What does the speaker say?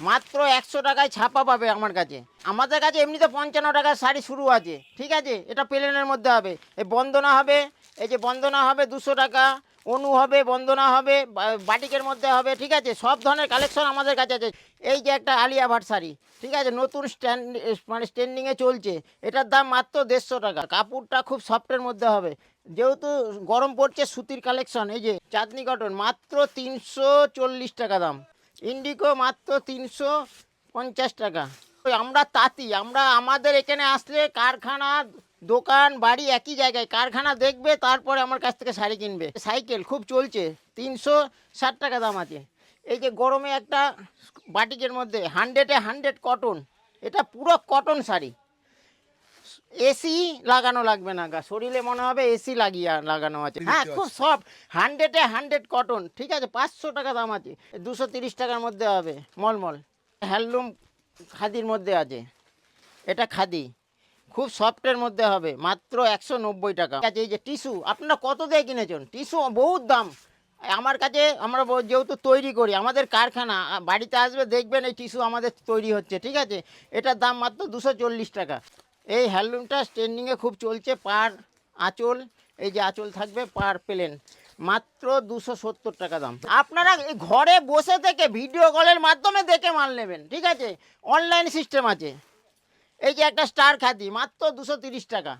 মাত্র একশো টাকায় ছাপা পাবে আমার কাছে। আমাদের কাছে এমনিতে পঞ্চান্ন টাকার শাড়ি শুরু আছে, ঠিক আছে? এটা প্লেনের মধ্যে হবে। এই বন্দনা হবে, এই যে বন্দনা হবে দুশো টাকা, অনু হবে, বন্দনা হবে বাটিকের মধ্যে হবে, ঠিক আছে? সব ধরনের কালেকশন আমাদের কাছে আছে। এই যে একটা আলিয়া ভাট শাড়ি, ঠিক আছে? নতুন স্ট্যান্ড মানে স্ট্যান্ডিংয়ে চলছে। এটার দাম মাত্র দেড়শো টাকা। কাপড়টা খুব সফটের মধ্যে হবে। যেহেতু গরম পড়ছে সুতির কালেকশন, এই যে চাঁদনি কটন মাত্র তিনশো চল্লিশ টাকা দাম। ইন্ডিকো মাত্র তিনশো পঞ্চাশ টাকা। আমরা তাঁতি, আমরা আমাদের এখানে আসলে কারখানা, দোকান, বাড়ি একই জায়গায়। কারখানা দেখবে, তারপরে আমার কাছ থেকে শাড়ি কিনবে। সাইকেল খুব চলছে, তিনশো ষাট টাকা দাম আছে। এই যে গরমে একটা বাটিকের মধ্যে, হান্ড্রেডে হান্ড্রেড কটন, এটা পুরো কটন শাড়ি। এসি লাগানো লাগবে না গা। শরীরে মনে হবে এসি লাগিয়ে লাগানো আছে। হ্যাঁ খুব সব হান্ড্রেডে হান্ড্রেড কটন ঠিক আছে পাঁচশো টাকা দাম আছে। দুশো তিরিশ টাকার মধ্যে হবে। মলমল। হ্যান্ডলুম খাদির মধ্যে আছে। এটা খাদি। খুব সফটের মধ্যে হবে। মাত্র একশো নব্বই টাকা। আছে এই যে টিস্যু আপনারা কত দিয়ে কিনেছেন? টিস্যু বহুত দাম। আমার কাছে আমরা যেহেতু তৈরি করি আমাদের কারখানা বাড়িতে আসবে দেখবেন এই টিস্যু আমাদের তৈরি হচ্ছে। ঠিক আছে এটার দাম মাত্র দুশো চল্লিশ টাকা। এই হ্যান্ডলুমটা স্ট্যান্ডিংয়ে খুব চলছে পার আঁচল, এই যে আঁচল থাকবে পার প্লেন। মাত্র দুশো সত্তর টাকা দাম। আপনারা ঘরে বসে থেকে ভিডিও কলের মাধ্যমে দেখে মাল নেবেন, ঠিক আছে? অনলাইন সিস্টেম আছে। এই যে একটা স্টার খাদি মাত্র দুশো তিরিশ টাকা।